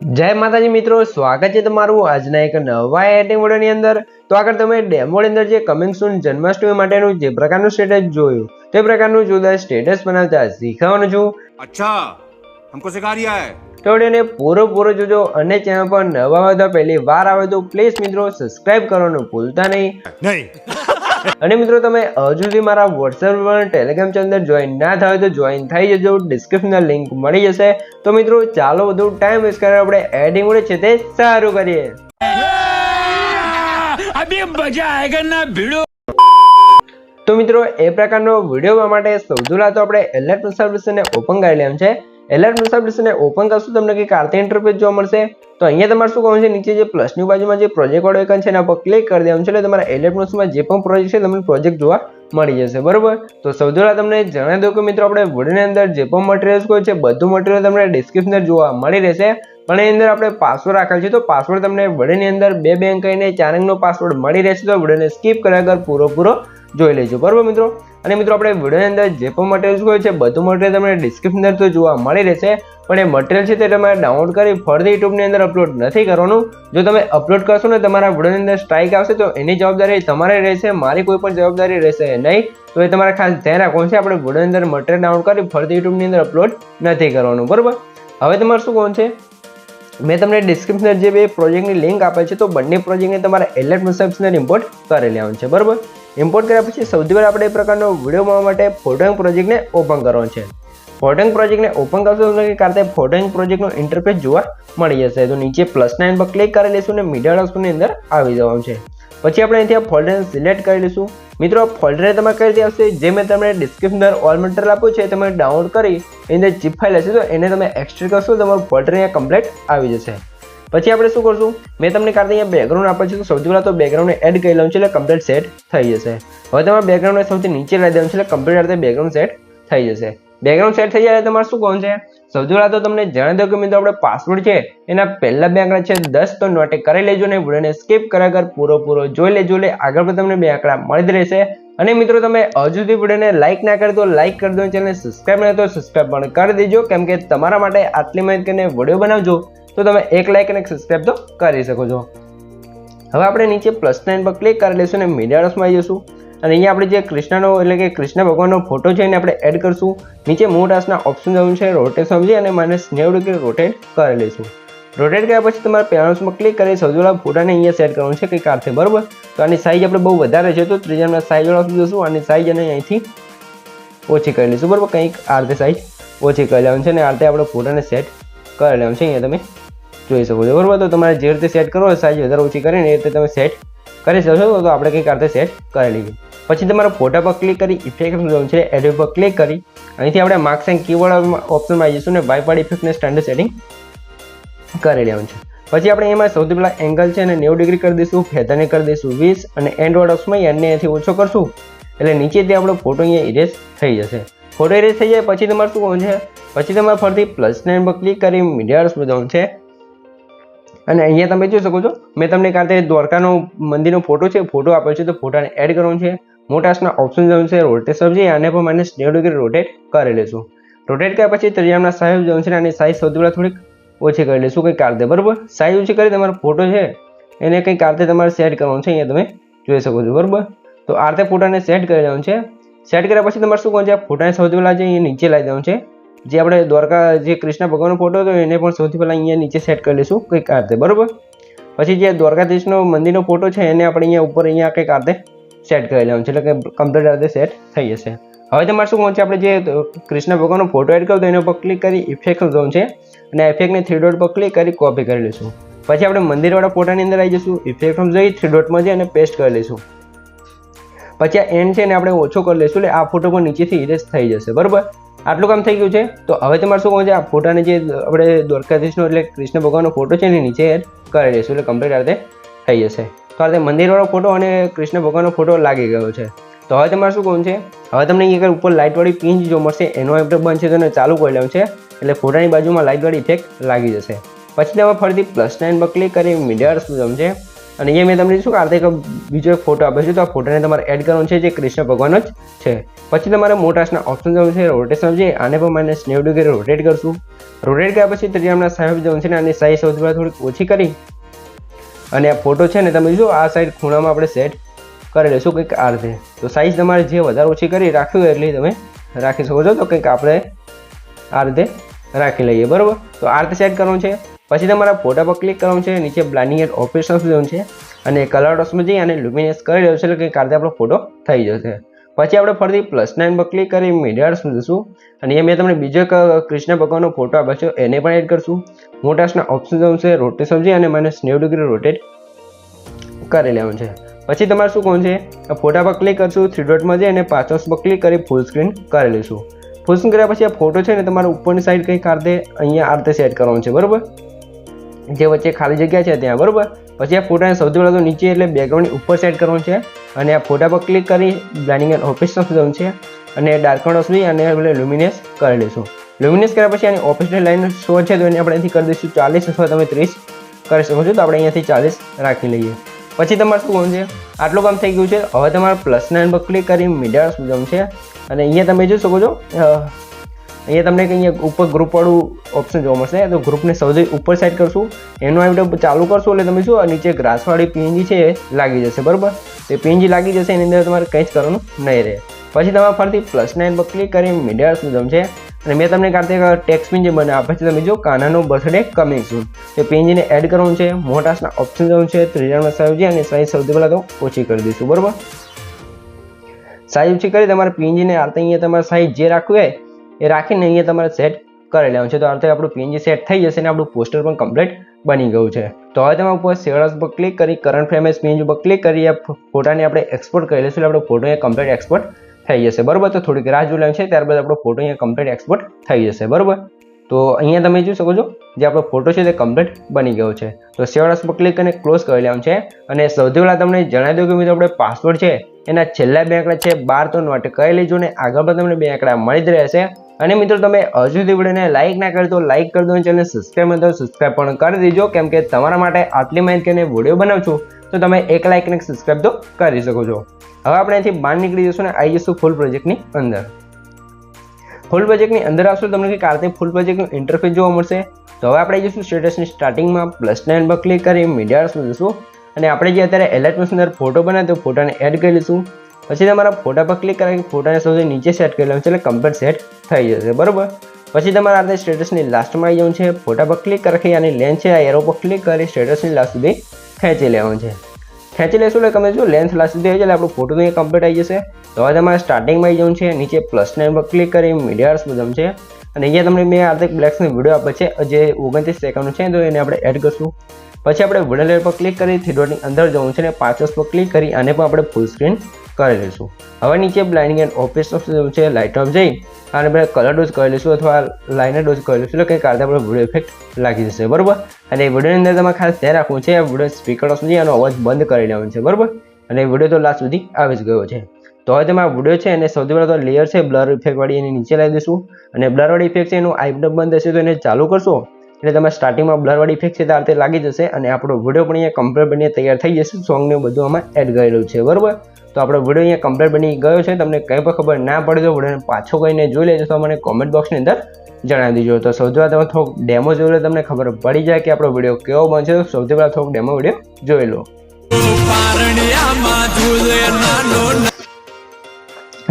જય માતાજી મિત્રો સ્વાગત છે તમારું આજના એક નવા એટિંગ વિડીયોની અંદર. તો આગળ તમે ડેમોની અંદર જે કમિંગ સુન જન્માષ્ટમી માટેનું જે પ્રકારનું સ્ટેટસ જોયું તે પ્રકારનું જુદા સ્ટેટસ બનાવતા શીખવાનું છું. અચ્છા હમકો સિખા રહ્યા હે તો વિડીયોને પૂરો જોજો અને ચેનલ પર નવા હોય તો પહેલી વાર આવે તો પ્લીઝ મિત્રો સબસ્ક્રાઇબ કરવાનું ભૂલતા નહીં. નહીં. અને મિત્રો તમે હજુ સુધી મારા વોટ્સએપ પર ટેલિગ્રામ ચેનલ જોઈન ના થાય તો જોઈન થઈ જજો. ડિસ્ક્રિપ્શનના લિંક મળી જશે. તો મિત્રો ચાલો વધુ ટાઈમ વેસ્ટ કરે આપણે એડિંગ વીડિયો છે તે સારું કરીએ. તો મિત્રો એ પ્રકારનો વીડિયો માટે સૌથી પહેલા તો આપણે એલર્ટ સર્વિસને ઓપન કરી લેવાનું છે. એલર્ટ સર્વિસને ઓપન કરશું, તમને કંઈક આરતી ઇન્ટરફેસ જોવા મળશે. તો અહીંયા તમારે શું કહું છે? નીચે જે પ્લસની બાજુમાં જે પ્રોજેક્ટ વાળો આઇકન છે એના પર ક્લિક કરી દેવાનું છે, એટલે તમારા એલર્ટ જે પણ પ્રોજેક્ટ છે, તમને પ્રોજેક્ટ જોવા મળી જશે, બરોબર? તો સૌથી પહેલાં તમને જણાવી દઉં કે મિત્રો, આપણે વિડીયોની અંદર જે પણ મટીરિયલ્સ કોઈ છે, બધું મટીરિયલ તમને ડિસ્ક્રિપ્શન જોવા મળી રહેશે. પણ એની અંદર આપણે પાસવર્ડ રાખેલ છે, તો પાસવર્ડ તમને વડેની અંદર બે બેંક કહીને ચાર અંકનો પાસવર્ડ મળી રહેશે, તો વડેને સ્કીપ કર્યા વગર પૂરો પૂરો જોઈ લેજો. બરાબર મિત્રો? અને મિત્રો, આપણે વિડીયોની અંદર જે પણ મટીરિયલ્સ હોય છે, બધું મટીરિયલ તમને ડિસ્ક્રિપ્શન અંદર તો જોવા મળી રહેશે. પણ એ મટીરિયલ છે તે તમારે ડાઉનલોડ કરી ફરતી યુટ્યુબની અંદર અપલોડ નથી કરવાનું. જો તમે અપલોડ કરશો ને તમારા વિડીયોની અંદર સ્ટ્રાઇક આવશે, તો એની જવાબદારી તમારે રહેશે, મારી કોઈ પણ જવાબદારી રહેશે નહીં. તો એ તમારે ખાસ ધ્યાન રાખવાનું છે, આપણે વિડીયોની અંદર મટીરિયલ ડાઉનલોડ કરી ફરતી યુટ્યુબની અંદર અપલોડ નથી કરવાનું. બરાબર? હવે તમારે શું કહું છે? મેં તમને ડિસ્ક્રિપ્શન જે બે પ્રોજેક્ટની લિંક આપેલ છે, તો બંને પ્રોજેક્ટને તમારે એલર્ટ સબસ્ક્રિપ્શન ઇમ્પોર્ટ કરી લેવાનું છે. બરોબર? ઇમ્પોર્ટ કર્યા પછી સૌથી પહેલાં આપણે એ પ્રકારનો વીડિયો મળવા માટે ફોટોંગ પ્રોજેક્ટને ઓપન કરવાનો છે. ફોટોંગ પ્રોજેક્ટને ઓપન કરશો કારણે કારતે પ્રોજેક્ટનો ઇન્ટરફેસ જોવા મળી જશે. તો નીચે પ્લસ નાઇન પર ક્લિક કરી લઈશું અને મીડિયા ઓપ્શનની અંદર આવી જવાનું છે. પછી આપણે અહીંથી આ ફોલ્ડરને સિલેક્ટ કરી લઈશું. મિત્રો ફોલ્ડરને તમે કઈ રીતે આવશે? જે મેં તમને ડિસ્ક્રિપ્શન ઓલ મટીરિયલ આપ્યું છે તમે ડાઉનલોડ કરી, એની અંદર ચીપ ફાઇલ હશે, તો એને તમે એક્સટ્રા કરશો, તમારું ફોલ્ડર અહીંયા કમ્પ્લીટ આવી જશે. પછી આપણે શું કરશું? મેં તમને કારતે અહીંયા બેકગ્રાઉન્ડ આપે છે, તો સૌથી પહેલાં તો બેકગ્રાઉન્ડને એડ કરી લઉં છું, એટલે કમ્પ્લીટ સેટ થઈ જશે. હવે તમારે બેકગ્રાઉન્ડને સૌથી નીચે લઈ દેવાનું છે, એટલે કમ્પ્લીટ રીતે બેકગ્રાઉન્ડ સેટ થઈ જશે. બેકગ્રાઉન્ડ સેટ થઈ જાય તમારે શું કહું છે? સૌથી પહેલાં તો તમને જણાવી દઉં કે મિત્રો, આપણે પાસવર્ડ છે, એના પહેલા બે છે, દસ તો નોટે કરી લેજો ને વિડીયોને સ્કીપ કર્યા કર પૂરો પૂરો જોઈ લેજો, એટલે આગળ પણ તમને બે આંકડા મળી જ રહેશે. અને મિત્રો, તમે હજુ સુધી વિડીયોને લાઇક ના કરી તો લાઇક કરી દો ચેનલને સબસ્ક્રાઇબ ના તો સબસ્ક્રાઇબ પણ કરી દેજો, કેમ કે તમારા માટે આટલી મહેનત કરીને વીડિયો બનાવજો. તો તમે એક લાઇક અને એક સબસ્ક્રાઇબ તો કરી શકો છો. હવે આપણે નીચે પ્લસ નાઇન પર ક્લિક કરી લઈશું અને મીડિયાડોસમાં આવી જઈશું. અને અહીંયા આપણે જે કૃષ્ણનો એટલે કે કૃષ્ણ ભગવાનનો ફોટો છે એને આપણે એડ કરશું. નીચે મોટાસના ઓપ્શન જવું છે રોટેટ સમજી અને માઇનસ નેવું ડિગ્રી રોટેટ કરી લઈશું. રોટેટ કર્યા પછી તમારે પેરેન્ટ્સમાં ક્લિક કરી સૌથી પહેલાં ફોટાને અહીંયા સેટ કરવાનું છે કંઈક આર્થે બરાબર? તો આની સાઇઝ આપણે બહુ વધારે છે તો ત્રીજાના સાઇઝ ઓપ્શન જશું. આની સાઇઝ અને અહીંથી ઓછી કરી લઈશું, બરાબર? કંઈક આ રીતે સાઈઝ ઓછી કરી લેવાનું છે અને આ આપણે ફોટાને સેટ કરી લેવાનું છે. અહીંયા તમે જોઈ શકો છો. બરાબર? તો તમારે જે રીતે સેટ હોય, સાઈઝ વધારે ઓછી કરીને એ રીતે તમે સેટ કરી શકશો તો આપણે કંઈક આ રીતે સેટ કરી લઈએ. પછી તમારા ફોટા પર ક્લિક કરી ઇફેક્ટ જવાનું છે એડ પર ક્લિક કરી. અહીંથી આપણે માર્ક્સ એન્ડ કીવર્ડ ઓપ્શનમાં આવી જઈશું ને બાયપાડ ઇફેક્ટને સ્ટાન્ડર્ડ સેટિંગ કરી લેવાનું છે. પછી આપણે એમાં સૌથી પહેલાં એંગલ છે અને નેવું ડિગ્રી કરી દઈશું ફેધરને કરી દઈશું વીસ અને એન્ડ ઓપ્શનમાં એન્ડને અહીંથી ઓછો કરશું. એટલે નીચેથી આપણો ફોટો અહીંયા ઇરેઝ થઈ જશે. ફોટો ઇરેઝ થઈ જાય, પછી તમારે શું કરવાનું છે? પછી તમારે ફરીથી પ્લસ નાઇન પર ક્લિક કરી મીડિયા બધાનું છે. અને અહીંયા તમે જોઈ શકો છો, મેં તમને કાલે દ્વારકાનો મંદિરનો ફોટો છે ફોટો આપ્યો છે, તો ફોટાને એડ કરવાનો છે. મોટાસના ઓપ્શન જવાનું છે રોટેટ છે, આને પણ માઇનસ નેવું ડિગ્રી રોટેટ કરી લેશું. રોટેટ કર્યા પછી ત્રિજામના સાહેબ જવાનું છે અને સાઈઝ સૌથી પહેલાં થોડીક ઓછી કરી લઈશું કંઈક કારતે બરાબર? સાઈઝ ઓછી કરી, તમારો ફોટો છે, એને કંઈક કારતે તમારે સેટ કરવાનું છે, અહીંયા તમે જોઈ શકો છો, બરાબર? તો આ રીતે ફોટાને સેટ કરી દેવાનું છે. સેટ કર્યા પછી તમારે શું કરવાનું છે ફોટાને સૌથી પહેલાં જે નીચે લાવી દેવાનું છે. જે આપણે દ્વારકા જે કૃષ્ણ ભગવાનનો ફોટો હતો એને પણ સૌથી પહેલાં અહીંયા નીચે સેટ કરી લઈશું કંઈક આ રીતે, બરાબર? પછી જે દ્વારકાધીશનો મંદિરનો ફોટો છે એને આપણે અહીંયા ઉપર અહીંયા કંઈક આ રીતે સેટ કરી લેવાનું છે, એટલે કે કમ્પ્લીટ આ રીતે સેટ થઈ જશે. હવે તમારે શું છે, આપણે જે કૃષ્ણ ભગવાનનો ફોટો એડ કર્યો તો એના ઉપર ક્લિક કરી ઇફેક્ટ જવાનું છે અને ઇફેક્ટને થ્રી ડોટ પર ક્લિક કરી કોપી કરી લઈશું. પછી આપણે મંદિરવાળા ફોટાની અંદર આવી જઈશું ઇફેક્ટ જઈ થ્રી ડોટમાં જઈ અને પેસ્ટ કરી લઈશું. પછી આ એન્ડ છે ને આપણે ઓછો કરી લઈશું, એટલે આ ફોટો પણ નીચેથી ઇરેઝ થઈ જશે, બરાબર? આટલું કામ થઈ ગયું છે? તો હવે તમારે શું કહો છે? આ ફોટાને જે આપણે દ્વારકાધીશનો એટલે કૃષ્ણ ભગવાનનો ફોટો છે ને નીચે એડ કરી દઈશું એટલે કમ્પ્લીટ આ રીતે થઈ જશે. તો આ રીતે મંદિરવાળો ફોટો અને કૃષ્ણ ભગવાનનો ફોટો લાગી ગયો છે. તો હવે તમારે શું કહું છે? હવે તમને અહીંયા ઉપર લાઇટવાળી પિન જો મળશે, એનો એપ બંધ છે તો એને ચાલુ કરી લેવું છે. એટલે ફોટાની બાજુમાં લાઇટવાળી ઇફેક્ટ લાગી જશે. પછી તમે ફરીથી પ્લસ નાઇન પર ક્લિક કરી મીડિયા શું છે અને અહીંયા મેં તમને શું કાર્તિક બીજો એક ફોટો આપ્યો છે, તો આ ફોટોને તમારે એડ કરવાનો છે જે કૃષ્ણ ભગવાન જ છે. પછી તમારે મોટાસના ઓપ્શન જવાનું છે રોટેશન છે, આને પણ માઇનસ નેવું ડિગ્રી રોટેટ કરશું. રોટેટ કર્યા પછી ત્રીજાના સાહેબ જવાનું છે ને, આની સાઈઝ સૌથી થોડીક ઓછી કરી. અને આ ફોટો છે ને, તમે જો આ સાઈડ ખૂણામાં આપણે સેટ કરી લઈશું કંઈક આ રીતે. તો સાઈઝ તમારે જે વધારે ઓછી કરી રાખ્યું હોય એટલી તમે રાખી શકો છો. તો કંઈક આપણે આ રીતે રાખી લઈએ, બરાબર? તો આ રીતે સેટ કરવાનું છે. પછી તમારા ફોટા પર ક્લિક કરવાનું છે, નીચે બ્લાઇન્ડિંગ એટ ઓપરેશન જવાનું છે અને કલર ડોસમાં જઈ અને લુમિનેસ કરી દેવું છે, એટલે કંઈક આ આપણો ફોટો થઈ જશે. પછી આપણે ફરીથી પ્લસ નાઇન પર ક્લિક કરી મીડિયાર્સમાં જશું અને એ મેં તમને બીજો કૃષ્ણ ભગવાનનો ફોટો આપ્યો છે, એને પણ એડ કરશું. મોટાસના ઓપ્શન જવાનું છે રોટેશન છે અને માઇનસ નેવું ડિગ્રી રોટેટ કરી લેવાનું છે. પછી તમારે શું કરવાનું છે ફોટા પર ક્લિક કરશું થ્રી ડોટમાં જઈ અને પાછળ પર ક્લિક કરી ફૂલ સ્ક્રીન કરી લઈશું. ફૂલ સ્ક્રીન કર્યા પછી આ ફોટો છે ને તમારે ઉપરની સાઈડ કંઈક આ રીતે, અહીંયા આ રીતે સેટ કરવાનું છે, બરાબર? જે વચ્ચે ખાલી જગ્યા છે ત્યાં, બરાબર? પછી આ ફોટાને સૌથી પહેલાં તો નીચે એટલે બેકગ્રાઉન્ડની ઉપર સેટ કરવાનું છે અને આ ફોટા પર ક્લિક કરી બ્લાઇન્ડિંગ એન્ડ ઓપરેશન જવાનું છે અને ડાર્કન મોડ અને એટલે લ્યુમિનેસ કરી લઈશું. લ્યુમિનેસ કર્યા પછી આની ઓફિસની લાઈન શો છે, તો એને આપણે અહીંથી કરી દઈશું ચાલીસ અથવા તમે ત્રીસ કરી શકો છો, તો આપણે અહીંયાથી ચાલીસ રાખી લઈએ. પછી તમારે શું કરવાનું છે? આટલું કામ થઈ ગયું છે, હવે તમારે પ્લસ નાઇન પર ક્લિક કરી મીડિયા જવાનું છે અને અહીંયા તમે જોઈ શકો છો અહીંયા તમને અહીંયા ઉપર ગ્રુપવાળું ઓપ્શન જોવા મળશે. તો ગ્રુપને સૌથી ઉપર સાઈડ કરશું. એનો આપણે ચાલુ કરશો એટલે તમે શું નીચે ગ્રાસવાળી પીએનજી છે એ લાગી જશે, બરાબર? તે પીએનજી લાગી જશે, એની અંદર તમારે કંઈ જ કરવાનું નહીં રહે. પછી તમારે ફરીથી પ્લસ નાઇન પર ક્લિક કરી મીડિયા શું છે. અને મેં તમને કાર્તિક ટેક્સ પિન જે મને આપે છે, તમે જો કાનાનો બર્થડે કમિંગ સૂન તે પિનજીને એડ કરવાનું છે. મોટાસના ઓપ્શન જવાનું છે ત્રીજામાં સાહેબ અને સાઈઝ સૌથી પહેલાં તો ઓછી કરી દઈશું, બરાબર? સાઈઝ ઓછી કરી, તમારે પીએનજીને આ અહીંયા તમારે સાઈઝ જે રાખવી હોય એ રાખીને અહીંયા તમારે સેટ કરી લેવાનું છે. તો આ રીતે આપણું પીએનજી સેટ થઈ જશે અને આપણું પોસ્ટર પણ કમ્પ્લીટ બની ગયું છે. તો હવે તમે ઉપર સેવરસ પર ક્લિક કરી કરંટ ફ્રેમ એસ પીએનજી પર ક્લિક કરી ફોટાને આપણે એક્સપોર્ટ કરી લઈશું. એટલે આપણો ફોટો અહીંયા કમ્પ્લીટ એક્સપોર્ટ થઈ જશે. બરાબર? તો થોડીક રાહ જોઈ છે. ત્યારબાદ આપણો ફોટો અહીંયા કમ્પ્લીટ એક્સપોર્ટ થઈ જશે. બરાબર? તો અહીંયા તમે જોઈ શકો છો જે આપણો ફોટો છે તે કમ્પ્લીટ બની ગયો છે. તો સેવરસ પર ક્લિક કરીને ક્લોઝ કરી લેવાનું છે. અને સૌથી પહેલાં તમને જણાવી દઉં કે મિત્રો, આપણે પાસવર્ડ છે એના છેલ્લા બે આંકડા છે, બાર તો નોટ કરી લેજો ને આગળ પણ તમને બે આંકડા મળી જ રહેશે. અને મિત્રો તમે હજુ સુધી વિડીયોને લાઇક ના કરી તો લાઇક કરી દો ચેનલ સબસ્ક્રાઈબ ન તો સબસ્ક્રાઈબ પણ કરી દેજો. કેમ કે તમારા માટે આટલી માહિતી અને વીડિયો બનાવું છું, તો તમે એક લાઇક અને સબસ્ક્રાઈબ તો કરી શકો છો. હવે આપણે અહીંથી બહાર નીકળી જઈશું ને આવી જઈશું ફૂલ પ્રોજેક્ટની અંદર. ફૂલ પ્રોજેક્ટની અંદર આવશો તમને કંઈક આ ફૂલ પ્રોજેક્ટનું ઇન્ટરફેસ જોવા મળશે. તો હવે આપણે જઈશું સ્ટેટસની સ્ટાર્ટિંગમાં પ્લસ નાઇન પર ક્લિક કરી મીડિયા જઈશું. અને આપણે જે અત્યારે એલર્ટની અંદર ફોટો બનાવ્યો તો ફોટાને એડ કરી લઈશું. પછી તમારા ફોટા પર ક્લિક કરાવી ફોટાને સૌથી નીચે સેટ કરી લેવાનું છે એટલે કમ્પ્લીટ સેટ થઈ જશે, બરાબર? પછી તમારે આ સ્ટેટસની લાસ્ટમાં આવી જવું છે ફોટા પર ક્લિક કરી આની લેન્થ છે, આ એરો પર ક્લિક કરી સ્ટેટસની લાસ્ટ સુધી ખેંચી લેવાનું છે. ખેંચી લેશું એટલે તમે જો લેન્થ લાસ્ટ સુધી આવી જાય આપણું ફોટો અહીંયા કમ્પ્લીટ આવી જશે. તો હવે તમારે સ્ટાર્ટિંગમાં આવી જવું છે, નીચે પ્લસ નાઇન પર ક્લિક કરી મીડિયાર્સ બધામ છે. અને અહીંયા તમને મેં આર્થિક બ્લેક્સનો વીડિયો આપે છે, જે ઓગણત્રીસ સેકન્ડનો છે, તો એને આપણે એડ કરશું. પછી આપણે વીડિયો લેયર પર ક્લિક કરી થ્રી અંદર જવું છે અને પાંચસ પર ક્લિક કરી, આને પણ આપણે ફૂલ સ્ક્રીન કરી લઈશું. હવે નીચે બ્લાઇન્ડિંગ એન્ડ ઓફિસ છે લાઇટ ઓફ જઈ અને આપણે કલર ડોઝ કરી લઈશું અથવા લાઇનર ડોઝ કરી લઈશું, એટલે કંઈક કારણે આપણે વીડિયો ઇફેક્ટ લાગી જશે, બરાબર? અને એ વિડીયોની અંદર તમારે ખાસ ધ્યાન રાખવું છે વીડિયો સ્પીકર સુધી એનો અવાજ બંધ કરી લેવાનો છે, બરાબર? અને વીડિયો તો લાસ્ટ સુધી આવી જ ગયો છે. તો હવે તમે વીડિયો છે એને સૌથી પહેલાં તો લેયર છે બ્લર ઇફેક્ટવાળી એની નીચે લાવી દઈશું. અને બ્લરવાળી ઇફેક્ટ છે, એનું આઈપડપ બંધ હશે તો એને ચાલુ કરશો. એટલે તમે સ્ટાર્ટિંગમાં બ્લરવાળી ઇફેક્ટ છે તે આ લાગી જશે અને આપણો વીડિયો પણ અહીંયા કમ્પ્લીટ બનીને તૈયાર થઈ જશે. સોંગને બધું આમાં એડ કરેલું છે, બરાબર? તો આપણો વીડિયો અહીંયા કમ્પ્લીટ બની ગયો છે. તમને કંઈ પણ ખબર ના પડે તો વિડીયોને પાછો કહીને જોઈ લેજો તો મને કોમેન્ટ બોક્સની અંદર જણાવી દીજો. તો સૌથી પહેલાં તમે થોડોક ડેમો જોઈ લો, તમને ખબર પડી જાય કે આપણો વીડિયો કેવો બનશે. તો સૌથી પહેલાં થોડોક ડેમો વીડિયો જોઈ લો.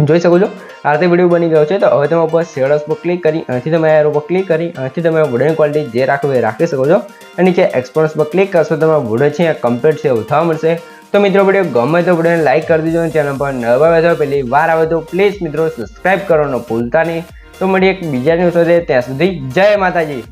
જોઈ શકો છો? આરતી વીડિયો બની ગયો છે, તો હવે તમે ઉપર શેડર્સ પર ક્લિક કરી, અહીંથી તમે એરો પર ક્લિક કરી, અહીંથી તમે વુડન ક્વોલિટી જે રાખવી એ રાખી શકો છો. અને નીચે એક્સપોર્ટ્સ પર ક્લિક કરશો તમે વુડન છે કમ્પ્લીટ છે, એવું મળશે. તો મિત્રો વીડિયો ગમે તો વિડીયોને લાઇક કરી દેજો ચેનલ પર નવા આવે તો પહેલી વાર આવે તો પ્લીઝ મિત્રો સબસ્ક્રાઇબ કરવાનો ભૂલતા નહીં. તો મળી એક બીજા ન્યૂઝ ત્યાં સુધી જય માતાજી.